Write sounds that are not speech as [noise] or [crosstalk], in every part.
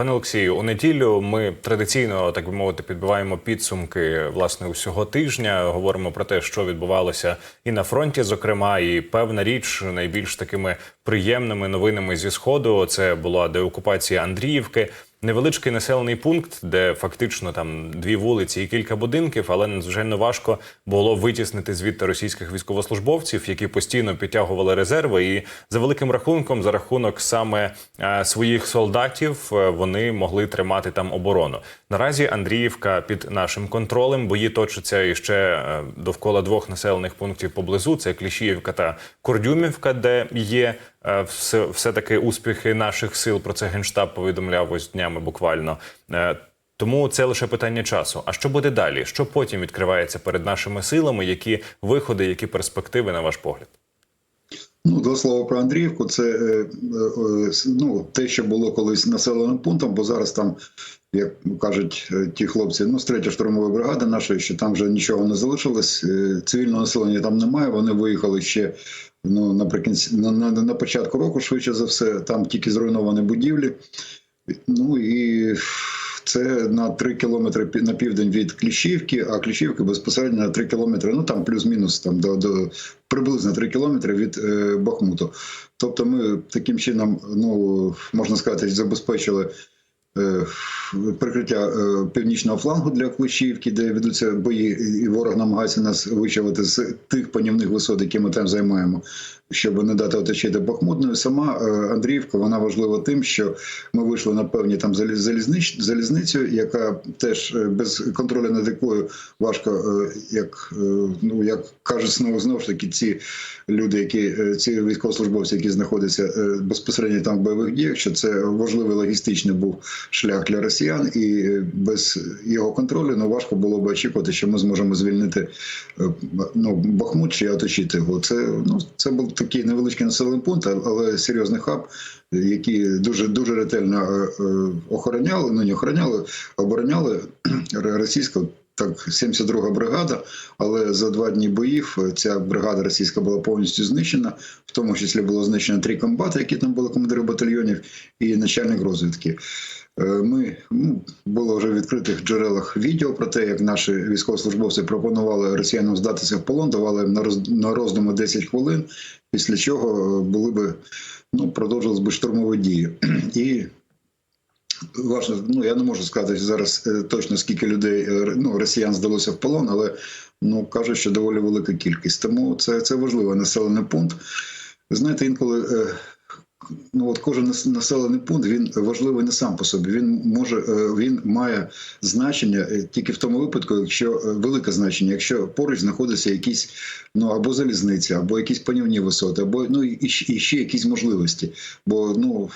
Пане Олексію, у неділю ми традиційно, так би мовити, підбиваємо підсумки власне усього тижня. Говоримо про те, що відбувалося і на фронті, зокрема, і певна річ найбільш такими приємними новинами зі сходу. Це була деокупація Андріївки. Невеличкий населений пункт, де фактично там дві вулиці і кілька будинків, але надзвичайно важко було витіснити звідти російських військовослужбовців, які постійно підтягували резерви. І за великим рахунком, за рахунок саме е, своїх солдатів, е, вони могли тримати там оборону. Наразі Андріївка під нашим контролем. Бої точаться іще е, довкола двох населених пунктів поблизу. Це Кліщіївка та Кордюмівка, де є е, все, все таки успіхи наших сил. Про це генштаб повідомляв ось днями буквально. Е, Тому це лише питання часу. А що буде далі? Що потім відкривається перед нашими силами? Які виходи, які перспективи на ваш погляд? Ну, два слова про Андріївку. Це ну, те, що було колись населеним пунктом, бо зараз там, як кажуть е, ті хлопці, ну, з третьої штурмової бригади нашої, що там вже нічого не залишилось. е, Цивільного населення там немає. Вони виїхали ще ну, наприкінці на, на, на початку року, швидше за все. Там тільки зруйновані будівлі. Ну і це на 3 кілометри на південь від Кліщівки, а Кліщівка безпосередньо на 3 кілометри, ну там плюс-мінус там до, до приблизно 3 кілометри від е, Бахмуту. Тобто ми таким чином, ну можна сказати, забезпечили. Е, Прикриття е, північного флангу для Клещівки, де ведуться бої, і ворог намагається нас вичавити з тих панівних висот, які ми там займаємо, щоб не дати оточити Бахмут. І сама е, Андріївка вона важлива тим, що ми вийшли на певні там заліз- залізнич, залізницю, яка теж е, без контролю над якою важко, е, як ну як кажуть знову знову ж таки, ці люди, які ці військовослужбовці, які знаходяться безпосередньо там в бойових діях, що це важливий логістичний був шлях для росіян, і без його контролю ну важко було б очікувати, що ми зможемо звільнити ну Бахмут чи оточити його. Це ну це був такий невеличкий населений пункт, але серйозний хаб, які дуже дуже ретельно е, е, охороняли, ну не охороняли, обороняли [clears throat] російську. Так, 72-га бригада, але за два дні боїв е, ця бригада російська була повністю знищена. В тому числі було знищено три комбати, які там були командири батальйонів, і начальник розвідки. Е, Ми ну, було вже в відкритих джерелах відео про те, як наші військовослужбовці пропонували росіянам здатися в полон, давали їм на роз- на роздуму 10 хвилин, після чого е, були би ну продовжились би штурмові дії. [clears throat] І важно, ну я не можу сказати зараз е, точно скільки людей ну, росіян здалося в полон, але ну кажуть, що доволі велика кількість. Тому це, це важливий населений пункт. Знаєте, інколи. Ну, от кожен населений пункт він важливий не сам по собі. Він може е, він має значення е, тільки в тому випадку, якщо е, велике значення, якщо поруч знаходяться якісь ну або залізниці, або якісь панівні висоти, або ну і, і ще якісь можливості. Бо ну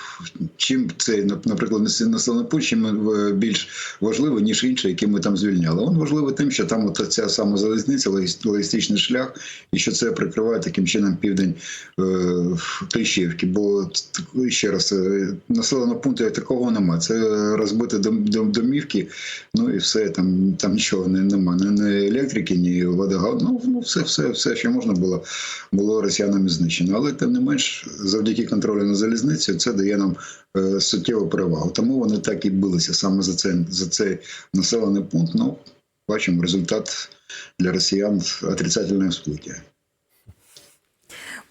чим цей нап- наприклад насе- населений пункт чим більш важливий, ніж інший, який ми там звільняли. Він важливий тим, що там от ця сама залізниця, логістичний шлях, і що це прикриває таким чином південь е, Кліщівки. Бо т- ще раз е, населеного пункту такого немає. Це дом, домівки, ну і все там, там нічого не немає. Ні, ні електрики, ні водогон. Ну, ну все, все, все, що можна було, було росіянами знищено. Але тим не менш, завдяки контролю на залізниці, це дає нам е, суттєву перевагу. Тому вони так і билися саме за цей, за цей населений пункт. Ну, бачимо результат для росіян отрицательне всплиття.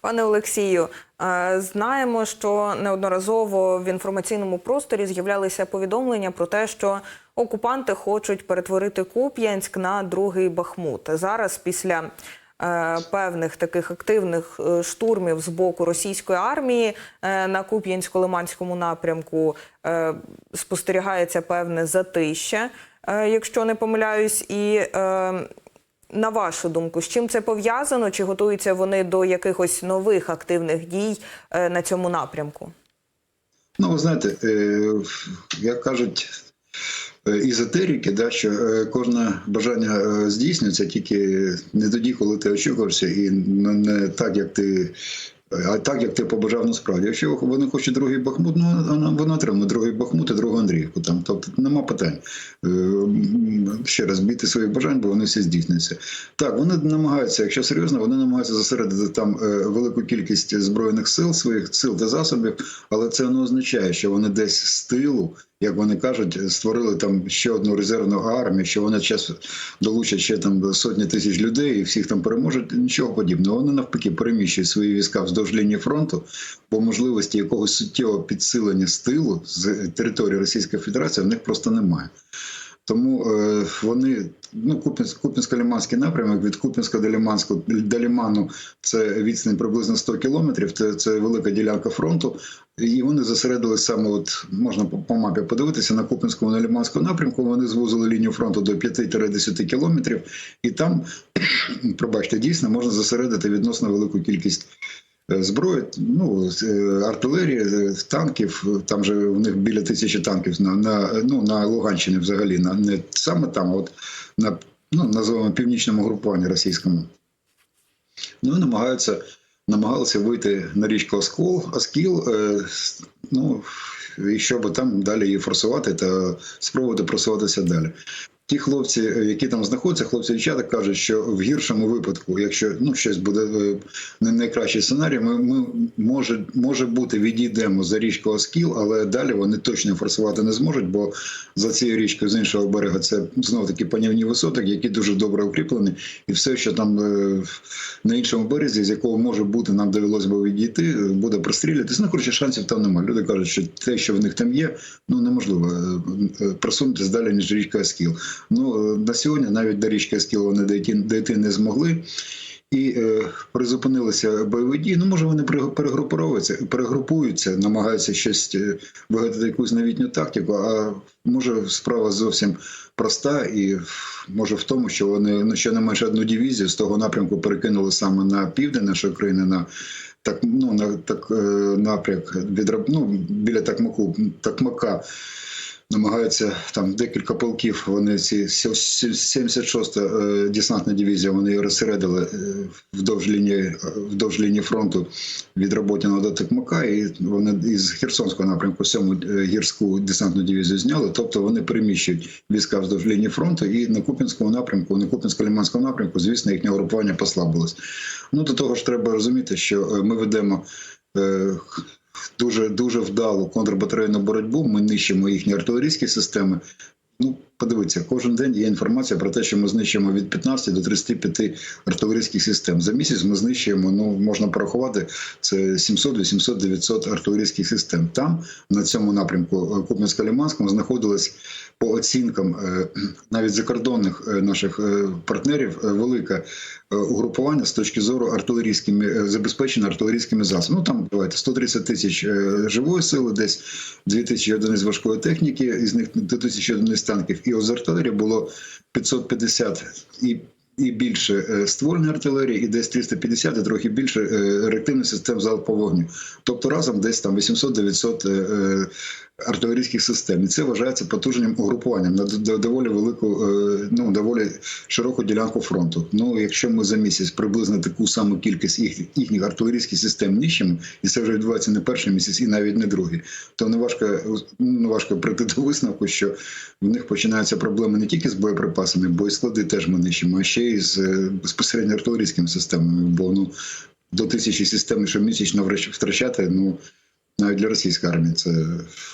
Пане Олексію, е, знаємо, що неодноразово в інформаційному просторі з'являлися повідомлення про те, що окупанти хочуть перетворити Куп'янськ на другий Бахмут. Зараз, після е, певних таких активних е, штурмів з боку російської армії на Куп'янсько-Лиманському напрямку, спостерігається певне затища, е, якщо не помиляюсь, і на вашу думку, з чим це пов'язано? Чи готуються вони до якихось нових активних дій е, на цьому напрямку? Ну, ви знаєте, е, як кажуть ізотеріки, да, що е, кожне бажання е, здійснюється тільки не тоді, коли ти очікуєшся, і не так, як ти. А так, як ти побажав насправді. Якщо вони хочуть другий Бахмут, ну вони отримують другий Бахмут і другу Андріївку. Там, тобто нема питань. Е, Ще раз бійте своїх бажань, бо вони всі здійснюються. Так, вони намагаються, якщо серйозно, вони намагаються зосередити там е, велику кількість збройних сил, своїх сил та засобів, але це не означає, що вони десь з тилу як вони кажуть, створили там ще одну резервну армію, що вони час долучать ще там сотні тисяч людей і всіх там переможуть. Нічого подібного. Вони навпаки переміщують свої війська вздовж лінії фронту, бо можливості якогось суттєвого підсилення з тилу з території Російської Федерації в них просто немає. Тому е, вони ну Купінськ, Купінсько-Лиманський напрямок від Купінська до Лиманського до Лиману це відстань приблизно 100 кілометрів. Це, це велика ділянка фронту. І вони зосередили саме, от можна по, мапі подивитися на Купінському на Лиманському напрямку. Вони звузили лінію фронту до 5-10 кілометрів, і там, [clears throat] пробачте, дійсно можна зосередити відносно велику кількість. е, Зброї, ну е, артилерії, танків. Там же у них біля тисячі танків на, на ну на Луганщині взагалі на не саме там, от на ну називаємо північному групуванні російському. Ну і намагаються намагалися вийти на річку Оскол, Оскіл, е, ну і щоб там далі її форсувати та спробувати просуватися далі. Ті хлопці, е, які там знаходяться, хлопці дівчата кажуть, що в гіршому випадку, якщо ну щось буде е, не найкращий сценарій, ми, ми може, може бути відійдемо за річку Оскіл, але далі вони точно форсувати не зможуть, бо за цією річкою з іншого берега це знов таки панівні висоти, які дуже добре укріплені, і все, що там е, на іншому березі, з якого може бути, нам довелося би відійти, буде прострілятися. Ну, коротше, шансів там немає. Люди кажуть, що те, що в них там є, ну неможливо просунутися далі, ніж річка Оскіл. Ну е, на сьогодні навіть до річки Оскіл вони дійти, не змогли. І е, призупинилися бойові дії. Ну, може, вони перегруповуються, перегрупуються, намагаються щось е, вигадати якусь новітню тактику. А може, справа зовсім проста, і може в тому, що вони ну, щонайменше одну дивізію з того напрямку перекинули саме на південь нашої країни, на так, ну, на так, е, напрямок від ну, біля Такмаку, Такмака намагаються там декілька полків. Вони ці 76-та е, десантна дивізія. Вони розсередили е, вдовж лінії вдовж лінії фронту від Роботіна до Токмака, і вони із Херсонського напрямку сьому е, гірську десантну дивізію зняли. Тобто вони переміщують війська вздовж лінії фронту, і на Купінському напрямку, на Купінсько-Лиманському напрямку, звісно, їхнє групування послабилось. Ну до того ж, треба розуміти, що е, ми ведемо. Дуже дуже вдалу контрбатарейну боротьбу. Ми нищимо їхні артилерійські системи. Ну, подивіться, кожен день є інформація про те, що ми знищуємо від 15 до 35 артилерійських систем. За місяць ми знищуємо, ну можна порахувати, це 700, 800, 900 артилерійських систем. Там на цьому напрямку е, Куп'янсько-Лиманському знаходилось по оцінкам е, [clears throat] навіть закордонних е, наших партнерів велике е, угрупування з точки зору артилерійськими е, забезпечення артилерійськими засобами. Ну там давайте 130 тисяч е, живої сили, десь 2 тисячі одиниць важкої техніки, із них до тисячі одиниць танків. І з артилерії було 550 і. І більше е, ствольної артилерії, і десь 350 і трохи більше е, реактивних систем залпового вогню. Тобто разом десь там 800-900 е, е, артилерійських систем. І це вважається потужним угрупуванням на доволі велику, е, ну доволі широку ділянку фронту. Ну, якщо ми за місяць приблизно таку саму кількість їх, їхніх артилерійських систем нищимо, і це вже відбувається не перший місяць і навіть не другий, то не важко, не важко прийти до висновку, що в них починаються проблеми не тільки з боєприпасами, бо і склади теж ми нищимо, а ще й з е, безпосередньо артилерійськими системами. Бо ну до тисячі систем щомісячно врач- втрачати, ну навіть для російської армії це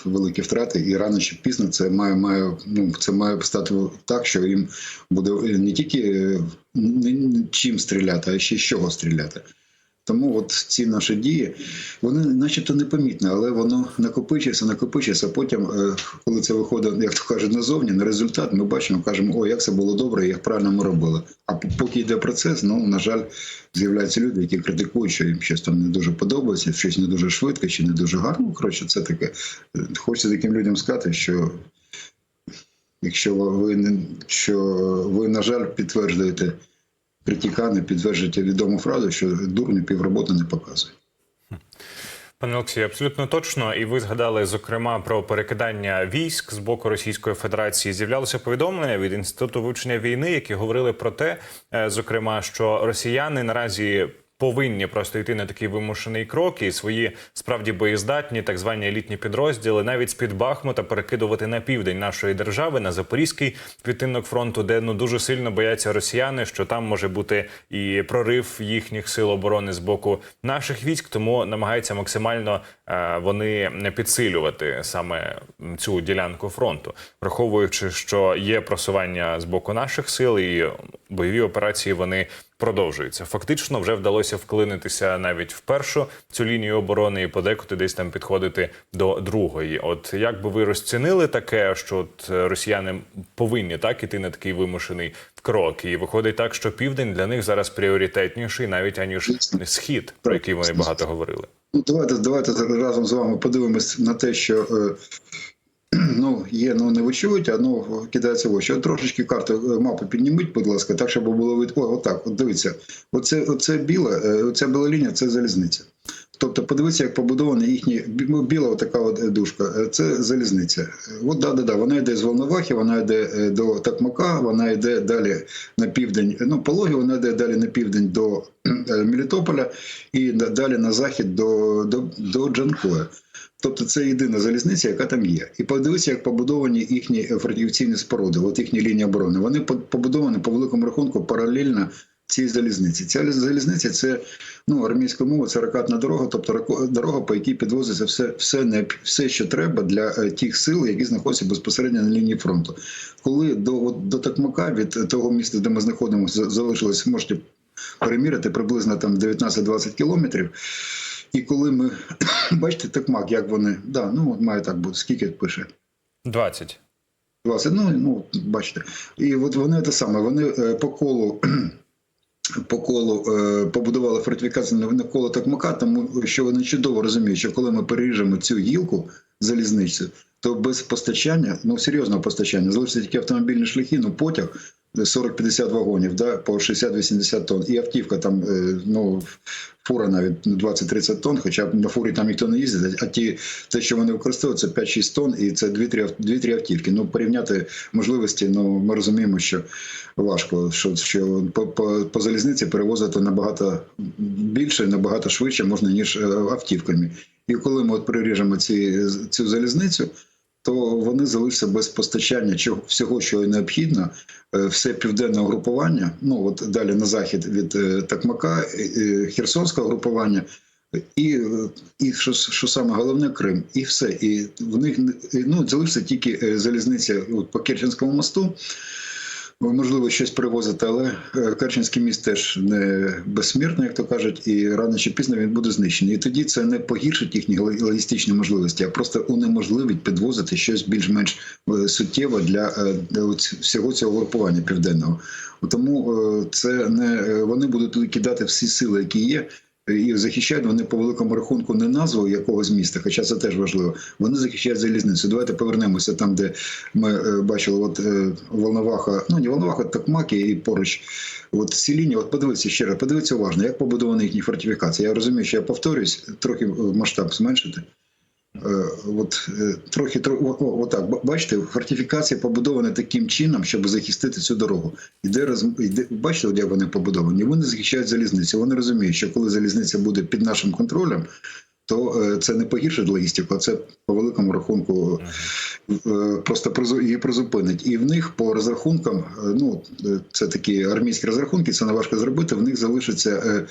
великі втрати, і рано чи пізно це має, має ну це має стати так, що їм буде не тільки е, чим стріляти, а ще з чого стріляти. Тому от ці наші дії, вони начебто непомітні, але воно накопичується, накопичується. Потім, е, коли це виходить, як то кажуть, назовні, на результат, ми бачимо, кажемо, о, як це було добре, як правильно ми робили. А поки йде процес, ну на жаль, з'являються люди, які критикують, що їм щось там не дуже подобається, щось не дуже швидко чи не дуже гарно. Коротше, це таке. Хочеться таким людям сказати, що якщо ви що ви, на жаль, підтверджуєте критикани, підтверджуєте відому фразу, що дурні півроботи не показує. Пане Олексію, абсолютно точно. І ви згадали зокрема про перекидання військ з боку Російської Федерації. З'являлося повідомлення від інституту вивчення війни, які говорили про те, е, зокрема, що росіяни наразі повинні просто йти на такий вимушений крок і свої справді боєздатні, так звані елітні підрозділи, навіть з під Бахмута перекидувати на південь нашої держави на запорізький відтинок фронту, де ну дуже сильно бояться росіяни, що там може бути і прорив їхніх сил оборони з боку наших військ, тому намагаються максимально е, вони підсилювати саме цю ділянку фронту, враховуючи, що є просування з боку наших сил і бойові операції вони продовжуються. Фактично, вже вдалося вклинитися навіть в першу цю лінію оборони і подекуди десь там підходити до другої. От як би ви розцінили таке, що от е, росіяни повинні так іти на такий вимушений крок, і виходить так, що південь для них зараз пріоритетніший, навіть аніж схід, про який вони багато говорили. Ну, давайте, давайте разом з вами подивимось на те, що е, [clears throat] ну, є ну, не вичують, а ну, кидається в очі. Трошечки карту мапи мапу підніміть, будь ласка, так, щоб було від. О, отак, от дивіться. Оце, оце біле, е, оця біла лінія це залізниця. Тобто, подивіться, як побудована їхні ну, біла така е, дужка. Е, Це залізниця. От да, да, да. Вона йде з Волновахи, вона йде е, до Такмака, вона йде далі на південь. Ну, пологи, вона йде далі на південь до Мелітополя і далі на захід до, до, до Джанкоя. Тобто це єдина залізниця, яка там є. І подивіться, як побудовані їхні фортифікаційні споруди, от їхні лінії оборони. Вони по- побудовані по великому рахунку паралельно цій залізниці. Ця залізниця це ну армійською мовою, це ракатна дорога, тобто дорога, по якій підвозиться все, все, не, все що треба для е, тих сил, які знаходяться безпосередньо на лінії фронту. Коли до, от, до Такмака від того міста, де ми знаходимося, залишилось, можете переміряти приблизно там 19-20 кілометрів. І коли ми [coughs] бачите, Такмак, як вони, да, ну от має так бути, скільки пише. 20. 20, ну, ну бачите. І от вони те саме, вони е, по колу. По колу е, побудували фортифікацію навколо Токмака, тому що вони чудово розуміють, що коли ми переріжемо цю гілку залізницю, то без постачання, ну серйозного постачання, залишиться тільки автомобільні шляхи, ну потяг 40-50 вагонів, да, по 60-80 тонн, і автівка там, е, ну фура навіть 20-30 тонн, хоча на фурі там ніхто не їздить, а ті, те, що вони використовують, це 5-6 тонн, і це 2-3 автівки. Ну, порівняти можливості, ну ми розуміємо, що важко, що, що по, по, по залізниці перевозити набагато більше, набагато швидше можна, ніж е, автівками. І коли ми от приріжемо ці, цю залізницю, то вони залишаться без постачання чого, всього, що необхідно, Е, все південне групування. ну от далі на захід від е, Такмака, е, Херсонського групування. І, і що, що саме головне Крим, і все. І в них ну, залишиться тільки залізниця по Керченському мосту. Можливо, щось привозити, але е, Керченський міст теж не безсмертний, як то кажуть, і рано чи пізно він буде знищений. І тоді це не погіршить їхні лог- логістичні можливості, а просто унеможливить підвозити щось більш-менш е, суттєво для, е, всього цього групування південного. Тому це не вони будуть кидати всі сили, які є. І захищають вони по великому рахунку не назву якогось міста, хоча це теж важливо. Вони захищають залізницю. Давайте повернемося там, де ми е, бачили, от е, Волноваха, ну не Волноваха, Токмаки і поруч. От ці лінії, от подивіться ще раз, подивіться уважно, як побудовані їхні фортифікації. Я розумію, що я повторюсь, трохи е, масштаб зменшити. Е, От е, трохи отак. Бачите, фортифікація побудована таким чином, щоб захистити цю дорогу. Іде роз... іде... Бачите, от як вони побудовані? Вони захищають залізницю. Вони розуміють, що коли залізниця буде під нашим контролем, то е, це не погіршить логістику, а це по великому рахунку просто її призупинить. І в них по розрахункам, ну це такі армійські розрахунки, це не важко зробити. В них залишиться.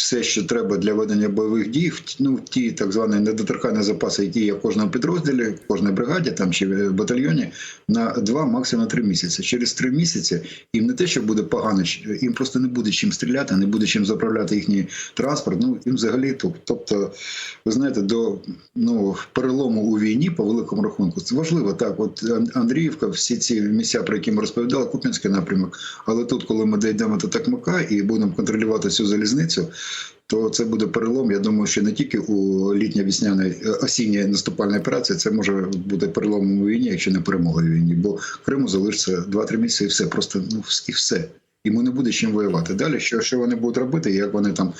Все, що треба для ведення бойових дій, ну, ті так звані недоторканні запаси, які є в кожному підрозділі, в кожній бригаді там чи батальйоні, на два, максимум три місяці. Через три місяці їм не те, що буде погано, їм просто не буде чим стріляти, не буде чим заправляти їхній транспорт. Ну їм взагалі тоб- тобто, ви знаєте, до ну перелому у війні по великому рахунку це важливо. Так, от Андріївка, всі ці місця, про які ми розповідали, Куп'янський напрямок. Але тут, коли ми дійдемо до Такмака і будемо контролювати цю залізницю, то це буде перелом. Я думаю, що не тільки у літньо вісняної осінньої наступальної операції, це може бути переломом у війні, якщо не перемога в війні. Бо Криму залишиться 2-3 місяці і все. Просто ну і все. Йому не буде чим воювати. Далі, що, що вони будуть робити, як вони там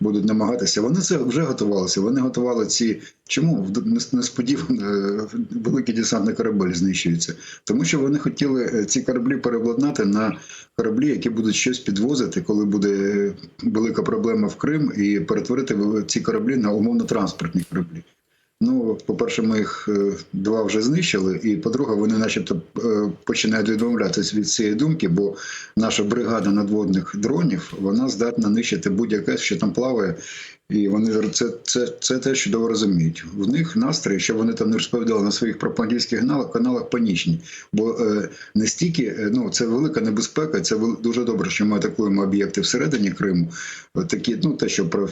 будуть намагатися. Вони це вже готувалися. Вони готували ці. Чому Нес- несподівано е, великий десантний корабель знищується? Тому що вони хотіли е, ці кораблі переобладнати на кораблі, які будуть щось підвозити, коли буде е, велика проблема в Крим, і перетворити ці кораблі на умовно транспортні кораблі. Ну, по-перше, ми їх е, два вже знищили, і по-друге, вони начебто е, починають відмовлятися від цієї думки, бо наша бригада надводних дронів вона здатна нищити будь-яке, що там плаває. І вони це, це, це те, чудово розуміють. В них настрої, що вони там не розповідали на своїх пропагандистських каналах, каналах панічні. Бо е, не стільки, е, ну це велика небезпека. Це дуже добре, що ми атакуємо об'єкти всередині Криму. Такі, ну те, що про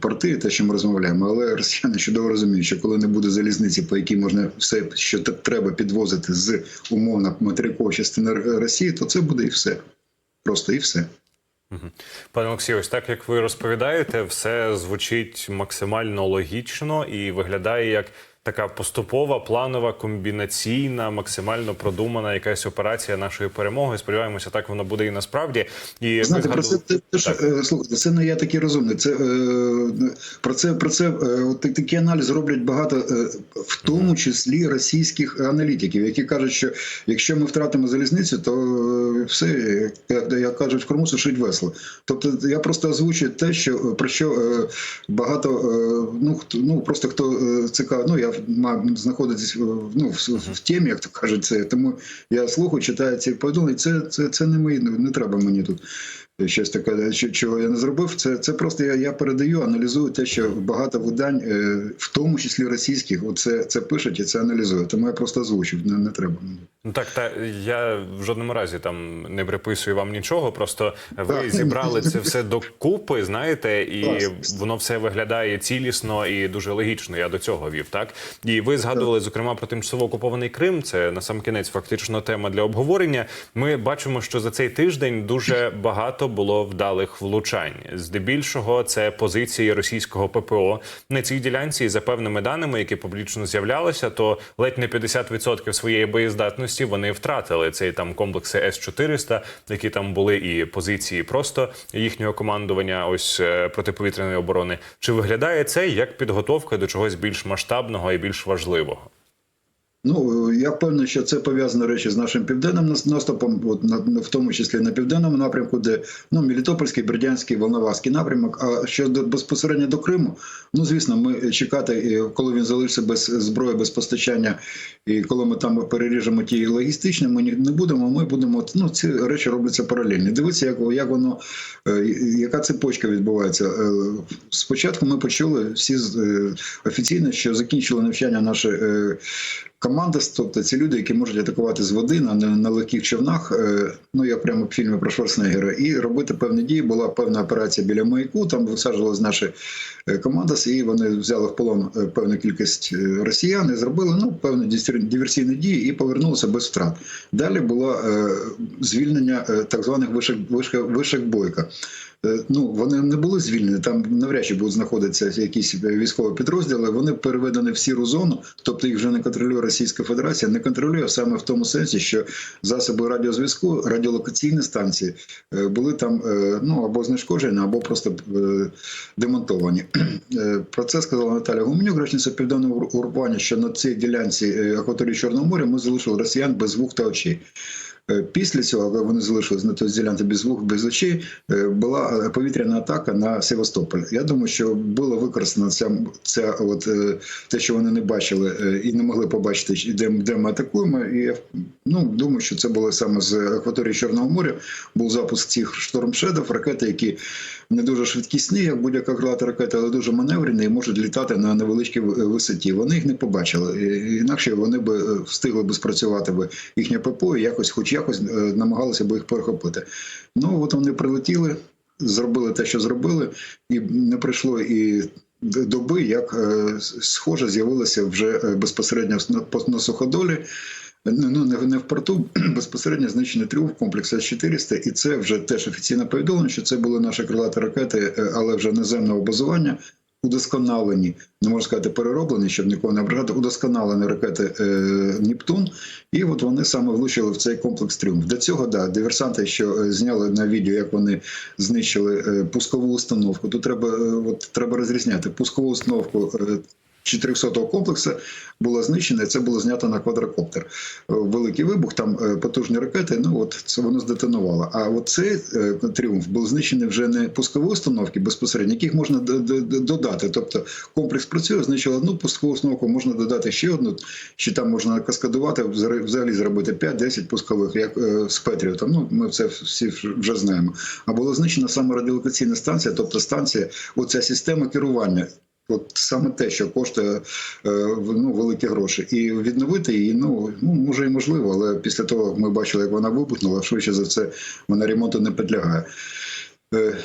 порти, те, що ми розмовляємо. Але росіяни чудово розуміють, що коли не буде залізниці, по якій можна все, що треба підвозити з умовно материкової частини Росії, то це буде і все. Просто і все. Пане Олексію, ось так як ви розповідаєте, все звучить максимально логічно і виглядає як така поступова, планова, комбінаційна, максимально продумана якась операція нашої перемоги. Сподіваємося, так воно буде і насправді. І ви Знаєте, про це те, те, що, слухайте, це не я такий розумний. Це е, про це про це е, от аналіз роблять багато, е, в тому числі російських аналітиків, які кажуть, що якщо ми втратимо залізницю, то все як, кажуть, в Криму сушить весло. Тобто я просто озвучую те, що про що багато ну хто ну просто хто е, цікав, ну я знаходитись ну в, в темі, як то кажуть, це тому я слухаю, читаю ці повідомлення. Це це, це не мої, не треба мені тут щось таке, що- чого я не зробив. Це, це просто я, я передаю, аналізую те, що багато видань, е, в тому числі російських, оце це пишуть і це аналізують. Тому я просто озвучив, не, не треба. Ну так, та я в жодному разі там не приписую вам нічого. Просто ви Так. зібрали це все докупи, знаєте, і Так. воно все виглядає цілісно і дуже логічно. Я до цього вів. Так і ви згадували зокрема про тимчасово окупований Крим. Це на сам кінець фактично тема для обговорення. Ми бачимо, що за цей тиждень дуже багато було вдалих влучань. Здебільшого це позиції російського ППО на цій ділянці. За певними даними, які публічно з'являлися, то ледь не 50% своєї боєздатності вони втратили. Це там комплекси С-400, які там були, і позиції просто їхнього командування, ось е, протиповітряної оборони. Чи виглядає це як підготовка до чогось більш масштабного і більш важливого? Ну я впевнений, що це пов'язано речі з нашим південним нас- наступом, от на в тому числі на південному напрямку, де ну Мелітопольський, Бердянський, Волноваський напрямок. А що до безпосередньо до Криму, ну звісно, ми чекати, е, коли він залишиться без зброї, без постачання, і коли ми там переріжемо ті логістичні, ми не будемо. Ми будемо ну ці речі робляться паралельно. Дивіться, як як воно е, яка цепочка відбувається. Е, Спочатку ми почули всі е, офіційно, що закінчили навчання наші. Команда, тобто ці люди, які можуть атакувати з води на, на, легких човнах, е, ну як прямо в фільмі про Шварценеггера, і робити певні дії. Була певна операція біля маяку. Там висаджувалась наша е, команда, і вони взяли в полон е, певну кількість росіян і зробили ну певні диверсійні дії і повернулися без втрат. Далі було звільнення так званих вишек, вишек, вишек бойка. Е, Ну, вони не були звільнені, там навряд чи будуть знаходитися якісь військові підрозділи. Вони переведені в сіру зону, тобто їх вже не контролює Російська Федерація, не контролює саме в тому сенсі, що засоби радіозв'язку, радіолокаційні станції е, були там е, ну або знешкоджені, або просто демонтовані. [clears throat] Про це сказала Наталя Гуменюк, речниця південного угрупування, що на цій ділянці акваторії Чорного моря ми залишили росіян без вух та очей. Е, Після цього, коли вони залишились на той ділянці без вух, без очей, е, була е, повітряна атака на Севастополь. Я думаю, що було використано ця, ця от, те, що вони не бачили і не могли побачити, де, де ми атакуємо. І я ну, думаю, що це було саме з акваторії Чорного моря. Був запуск цих штормшедів, ракети, які не дуже швидкісні, як будь-яка крилата ракета, але дуже маневрені і можуть літати на невеличкій висоті. Вони їх не побачили. Інакше вони б встигли б спрацювати їхнє ППО і якось, хоч якось е, намагалися б їх перехопити. Ну от вони прилетіли, зробили те, що зробили, і не прийшло і доби, як е, схоже з'явилося вже е, безпосередньо на- суходолі. Ну, не, не в порту, [clears throat] безпосередньо знищений тріумф комплекс С-400, і це вже теж офіційне повідомлення, що це були наші крилаті ракети, але вже наземного базування. Удосконалені, не можна сказати, перероблені, щоб нікого не ображати, удосконалені ракети е, Нептун. І от вони саме влучили в цей комплекс тріумф. До цього да, диверсанти, що е, зняли на відео, як вони знищили е, пускову установку. Тут треба, е, от, треба розрізняти пускову установку. Е, 400-го комплексу було знищено, і це було знято на квадрокоптер. Е, Великий вибух, там е, потужні ракети. Ну от це воно здетонувало. А от цей е, тріумф був знищений вже не пускові установки безпосередньо, яких можна додати. Тобто комплекс працює, знищило одну пускову установку, можна додати ще одну, чи там можна каскадувати, взагалі- зробити 5-10 пускових, як з Петріотом. Ну ми це всі вже знаємо. А була знищена саме радіолокаційна станція, тобто станція, оця система керування. От саме те, що коштує е, ну, великі гроші, і відновити її, ну, ну може і можливо, але після того як ми бачили, як вона вибухнула, швидше за це вона ремонту не підлягає. Е,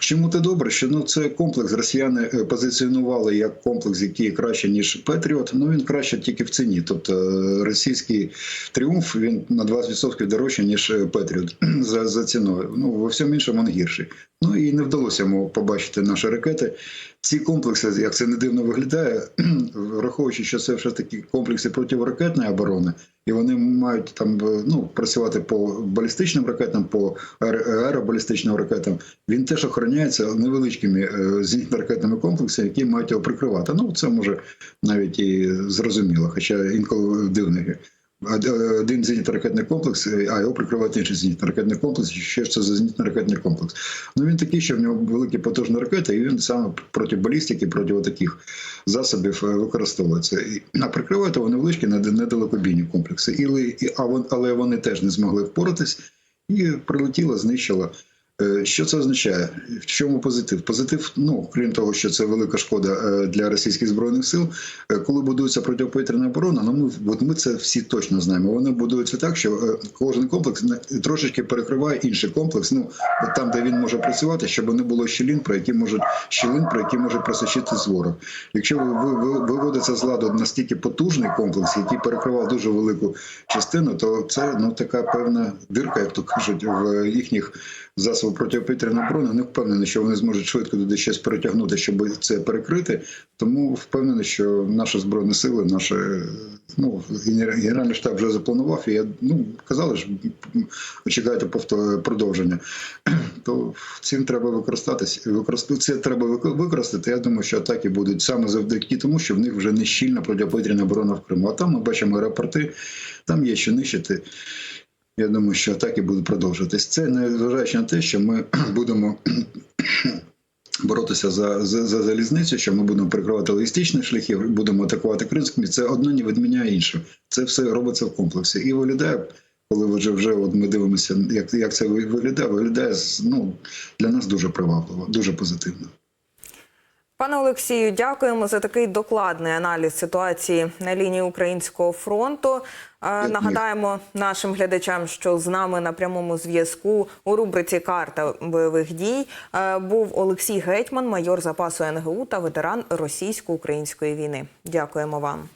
Чому це добре? Що ну це комплекс росіяни е, позиціонували як комплекс, який краще ніж Петріот. Ну він краще тільки в ціні. Тобто російський тріумф він на 20% дорожче ніж Петріот [clears throat] за, за ціною. Ну во всьому іншому він гірший. Ну і не вдалося йому побачити наші ракети. Ці комплекси, як це не дивно виглядає, [clears throat] враховуючи, що це все таки комплекси противоракетної оборони, і вони мають там е, ну, працювати по балістичним ракетам, по аеробалістичним ракетам. Він теж охороняється невеличкими е, зенітно-ракетними комплексами, які мають його прикривати. Ну це може навіть і зрозуміло, хоча інколи дивно. Од- Один зенітно-ракетний комплекс, а його прикриває інший зенітно-ракетний комплекс. ще це зенітно-ракетний комплекс? Ну він такий, що в нього великі потужні ракети, і він саме проти балістики, проти таких засобів е, використовується. А прикривають вони величкі на недалекобійні комплекси. А вон- але вони теж не змогли впоратись і прилетіло, знищило. Е, Що це означає? В чому позитив? Позитив, ну крім того, що це велика шкода е, для російських збройних сил. е, Коли будується протиповітряна оборона, ну ми от ми це всі точно знаємо. Вони будуються так, що кожен комплекс трошечки перекриває інший комплекс. Ну там, де він може працювати, щоб не було щілин, про які можуть щілин, про які може просочити ворог. Якщо ви виводиться з ладу настільки потужний комплекс, який перекривав дуже велику частину, то це ну така певна дирка, як то кажуть, в їхніх засобах протиповітряної оборони. Не впевнений, що вони зможуть швидко туди щось перетягнути, щоб це перекрити. Тому впевнений, що наші збройні сили, наші ну генеральний штаб вже запланував. І я ну казали ж, чекайте продовження. [clears throat] То цим треба використатись. Використати це треба використати. Я думаю, що атаки будуть саме завдяки тому, що в них вже не щільна протиповітряна оборона в Криму. А там ми бачимо аеропорти, там є що нищити. Я думаю, що атаки будуть продовжуватись. Це не зважаючи на те, що ми [clears throat] будемо [clears throat] боротися за, за, за залізницю, що ми будемо прикривати логістичні шляхи, будемо атакувати Кримський. Це одно не відміняє інше. Це все робиться в комплексі. І виглядає, коли вже вже от ми дивимося, як, як це виглядає, виглядає ну, для нас дуже привабливо, дуже позитивно. Пане Олексію, дякуємо за такий докладний аналіз ситуації на лінії українського фронту. Е, Нагадаємо нашим глядачам, що з нами на прямому зв'язку у рубриці Карта бойових дій е, був Олексій Гетьман, майор запасу НГУ та ветеран російсько-української війни. Дякуємо вам.